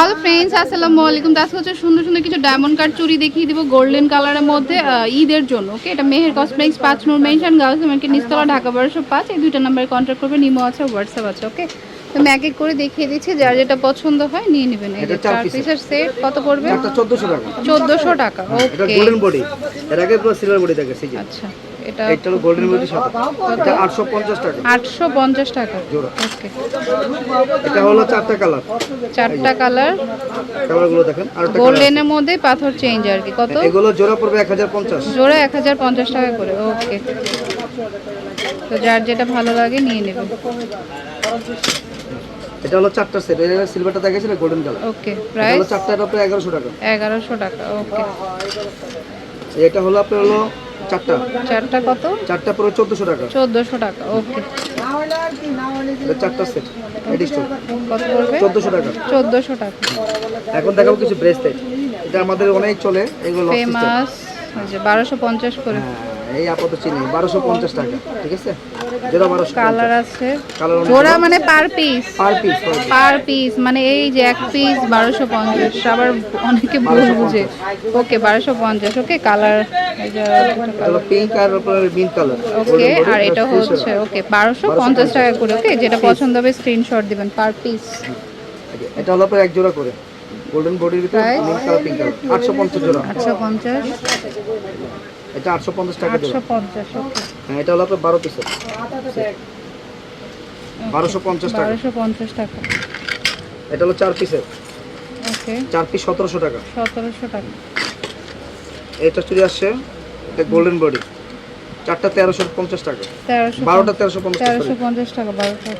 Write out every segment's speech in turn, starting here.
Hello friends আসসালামু আলাইকুম। তো আজকে হচ্ছে সুন্দর সুন্দর কিছু ডায়মন্ড কাট চুরি দেখিয়ে দিব গোল্ডেন কালারের মধ্যে ঈদের জন্য। ওকে এটা মেহের কসমেটিক্স পাঁচ নূর মেনশন গার্লস মার্কেট নিস্তলা ঢাকা বারোশো পাঁচ। এই দুইটা নাম্বারে কন্ট্যাক্ট করবেন ইমো আছে হোয়াটসঅ্যাপ আছে ওকে তো আমি এক এক করে দেখিয়ে দিচ্ছি যার যেটা পছন্দ হয় নিয়ে নেবেন। এই এটা চার পিসের সেট কত পড়বে? একটা চোদ্দশো টাকা। চোদ্দোশো টাকা এটা ওকে গোল্ডেন বডি এর আগে পুরো সিলভার বডি থাকে আচ্ছা। এটা এটা হলো গোল্ডেন বডির সাথে এটা আটশো পঞ্চাশ টাকা। আটশো পঞ্চাশ টাকা। জোড়া। ওকে এটা হলো চারটা কালার। চারটা কালার। কালারগুলো দেখেন আর গোল্ডেনের মধ্যে পাথর চেঞ্জ আর কি। কত? এগুলো জোড়া পড়বে এক হাজার পঞ্চাশ। জোড়া এক হাজার পঞ্চাশ টাকা করে। ওকে তো যার যেটা ভালো লাগে নিয়ে নেবেন এটা হলো চারটা সেট এর সিলভারটা দেখেছিল গোল্ডেন কালার ওকে এটা প্রাইস হলো চারটা এটা আপনার এগারোশো টাকা। এগারোশো টাকা ওকে এটা হলো আপনার হলো চারটা? চারটা কত? চারটা পুরো চোদ্দশো টাকা। চোদ্দোশো টাকা ওকে। চারটা সেট কত পড়বে? চোদ্দশো টাকা। চোদ্দোশো টাকা। এখন দেখাবো কিছু ব্রেসলেট এটা আমাদের অনেক চলে এগুলো। ফেমাস যে বারোশো পঞ্চাশ করে। হ্যাঁ, এই আপাতত চিনি বারোশো পঞ্চাশ টাকা ঠিক আছে? কালার আছে। জোড়া মানে per piece. Per piece per piece. মানে এই যে এক পিস আবার অনেকে ভুল বুঝে। ওকে বারোশো পঞ্চাশ। ওকে কালার পিঙ্ক আর ওকে আর এটা হচ্ছে ওকে বারোশো পঞ্চাশ টাকা করে ওকে যেটা পছন্দ হবে স্ক্রিনশট দিবেন পার পিস এটা হলো এক জোড়া করে। গোল্ডেন বডির ভিতরে? মিন কালার পিঙ্ক কালার আটশো পঞ্চাশ জোড়া। আটশো পঞ্চাশ। এটা আটশো পঞ্চাশ টাকা আটশো জোড়া পঞ্চাশ ওকে। হ্যাঁ এটা হলো আপনার বারো পিসের বারোশো পঞ্চাশ টাকা। বারোশো পঞ্চাশ টাকা। এটা হলো চার পিসের ওকে। চার পিস সতেরোশো টাকা। সতেরোশো টাকা। এটা চুরি আসছে এটা গোল্ডেন বডি চারটা তেরোশো পঞ্চাশ টাকা। বারোটা তেরোশো পঞ্চাশ টাকা বারোটা।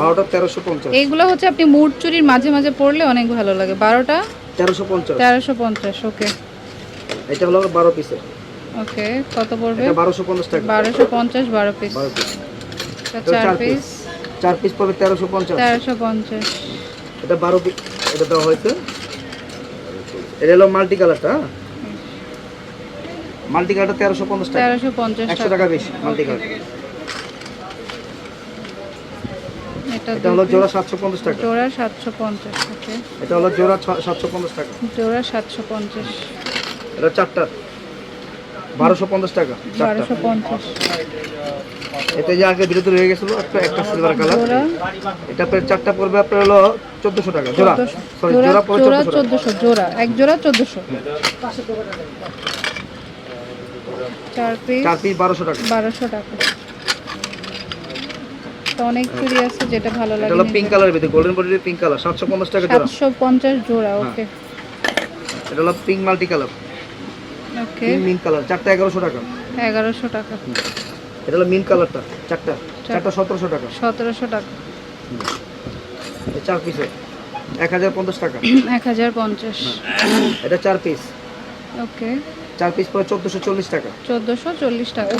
বারোটা তেরোশো পঞ্চাশ। এইগুলো হচ্ছে আপনি মুড চুরির মাঝে মাঝে পড়লে অনেক ভালো লাগে। বারোটা? তেরোশো পঞ্চাশ। তেরোশো পঞ্চাশ ওকে এটা হলো বারো পিসের ওকে কত পড়বে? বারোশো পঞ্চাশ টাকা। বারোশো পঞ্চাশ বারো পিস চার পিস চার পিস পড়বে তেরোশো পঞ্চাশ। তেরোশো পঞ্চাশ। এটা বারো পিস এটা দেওয়া হয়েছে। এটা হলো মাল্টি কালারটা মাল্টি কালারটা তেরোশো পঞ্চাশ টাকা। তেরোশো পঞ্চাশ একশো টাকা টাকা। বেশি মাল্টি কালার এটা এটা হলো জোড়া টাকা। জোড়া সাতশো পঞ্চাশ এটা হলো জোড়া ছ- সাতশো পঞ্চাশ টাকা। জোড়া সাতশো পঞ্চাশ। এটা চারটা। বারোশো পঞ্চাশ টাকা চারটা। বারোশো পঞ্চাশ। এতে যে আগে বিরতি রয়ে গেছিল একটা একটা সিলভার কালার এটা আপনার চারটা পড়বে আপনার হলো চোদ্দশো টাকা জোড়া। সরি জোড়া পড়বে জোড়া চোদ্দশো টাকা। চোদ্দশো জোড়া। এক জোড়া চোদ্দশো। চার পিস চার পিস টাকা। বারোশো টাকা। তো অনেক চুড়ি আছে যেটা ভালো এটা লাগে হলো পিঙ্ক কালারের ভিতরে গোল্ডেন বডির পিঙ্ক কালার সাতশো পঞ্চাশ টাকা জোড়া। সাতশো পঞ্চাশ জোড়া ওকে এটা হলো pink multi colour okay pink mint colour চারটা এগারোশো টাকা। এগারোশো টাকা। এটা হলো মিন কালারটা চারটা। চারটা সতেরোশো টাকা। সতেরোশো টাকা। এই চার পিসে এক হাজার পঞ্চাশ টাকা। এক হাজার পঞ্চাশ। এটা চার পিস ওকে চার পিস পরে চোদ্দোশো চল্লিশ টাকা। চোদ্দোশো চল্লিশ টাকা।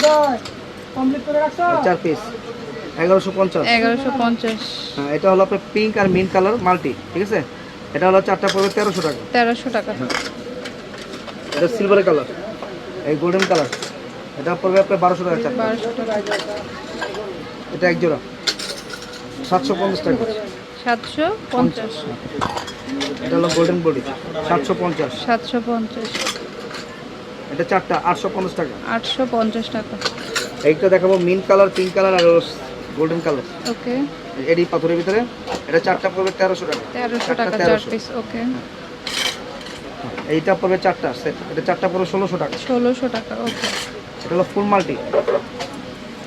চার পিস এগারোশো পঞ্চাশ। এগারোশো পঞ্চাশ। হ্যাঁ এটা হলো আপনার পিঙ্ক আর মিন কালার মাল্টি ঠিক আছে? এটা হলো চারটা পড়বে তেরোশো টাকা। তেরোশো টাকা। এটা সিলভার কালার এই গোল্ডেন কালার এটা পড়বে আপনার বারোশো টাকা চারটা। টাকা। এটা এক জোড়া সাতশো পঞ্চাশ টাকা। সাতশো পঞ্চাশ। এটা হলো গোল্ডেন বডি সাতশো পঞ্চাশ। সাতশো পঞ্চাশ। এটা চারটা আটশো পঞ্চাশ টাকা। আটশো পঞ্চাশ টাকা। এইটা দেখাবো মিন কালার পিঙ্ক কালার আর গোল্ডেন কালার ওকে এডি পাথরের ভিতরে। এটা চারটা পড়বে তেরোশো টাকা। তেরোশো চারটা টাকা চার পিস ওকে এইটা পড়বে চারটা সেট এটা চারটা পড়বে ষোলোশো টাকা। ষোলোশো টাকা ওকে এটা হলো ফুল মাল্টি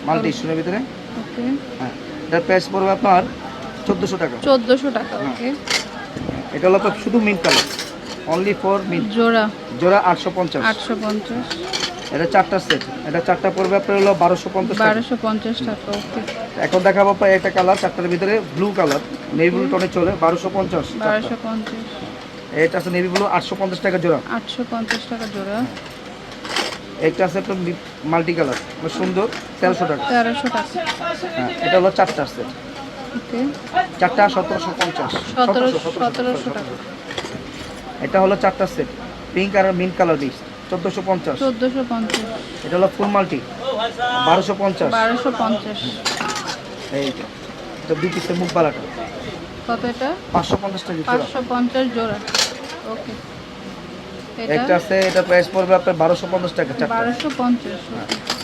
মাল্টি স্টোনের ভিতরে। ওকে হ্যাঁ। এটার প্রাইস পড়বে আপনার চোদ্দোশো টাকা। চোদ্দোশো টাকা ওকে এটা হলো শুধু mint colour only for mint জোড়া। জোড়া আটশো পঞ্চাশ। আটশো পঞ্চাশ। এটা চারটা সেট এটা চারটা পড়বে আপনার হলো বারোশো পঞ্চাশ বারোশো পঞ্চাশ টাকা এখন দেখাবো আপনার একটা কালার চারটার ভিতরে ব্লু কালার নেভি ব্লু টনে চলে বারোশো পঞ্চাশ বারোশো পঞ্চাশ। এটা আছে নেভি ব্লু আটশো পঞ্চাশ টাকা জোড়া। আটশো পঞ্চাশ টাকা জোড়া। একটা আছে আপনার মাল্টি কালার সুন্দর তেরোশো টাকা। তেরোশো টাকা। হ্যাঁ এটা হলো চারটা সেট চারটা সতেরোশো পঞ্চাশ। সতেরোশো সতেরোশো টাকা। এটা হলো চারটা সেট পিঙ্ক আর মিন কালার মিক্স চোদ্দোশো পঞ্চাশ। চোদ্দোশো পঞ্চাশ। এটা হলো ফুল মাল্টি বারোশো পঞ্চাশ। বারোশো পঞ্চাশ। এই যে এটা দুই পিসের মুখ বালাটা। কত এটা? পাঁচশো পঞ্চাশ টাকা পাঁচশো পঞ্চাশ জোড়া। ওকে। একটা এটা আছে এটা প্রাইস পড়বে আপনার বারোশো পঞ্চাশ টাকা বারোশো পঞ্চাশ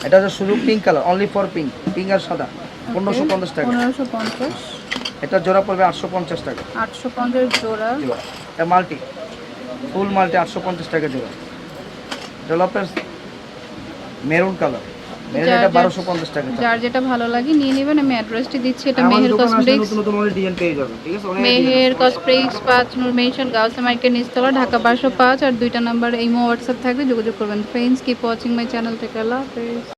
এটা হচ্ছে শুধু pink colour only for pink pink আর সাদা। পনেরোশো পঞ্চাশ টাকা। পনেরোশো পঞ্চাশ। এটা জোড়া পড়বে আটশো পঞ্চাশ টাকা। আটশো পঞ্চাশ জোড়া। জোড়া। এটা মাল্টি ফুল মাল্টি আটশো পঞ্চাশ টাকা জোড়া। আপনার মেরুন কালার। মেরুন যার যেটা ভালো লাগে নিয়ে নেবেন আমি অ্যাড্রেসটি দিচ্ছি এটা মেহের কসমেটিক্স মেহের কসমেটিক্স পাঁচ নূর মেনশন গার্লস মার্কেট নিস্তলা ঢাকা বারোশো পাঁচ আর দুইটা নাম্বার ইমো হোয়াটসঅ্যাপ থাকবে যোগাযোগ করবেন। Friends keep watching my channel থেকে আল্লাহ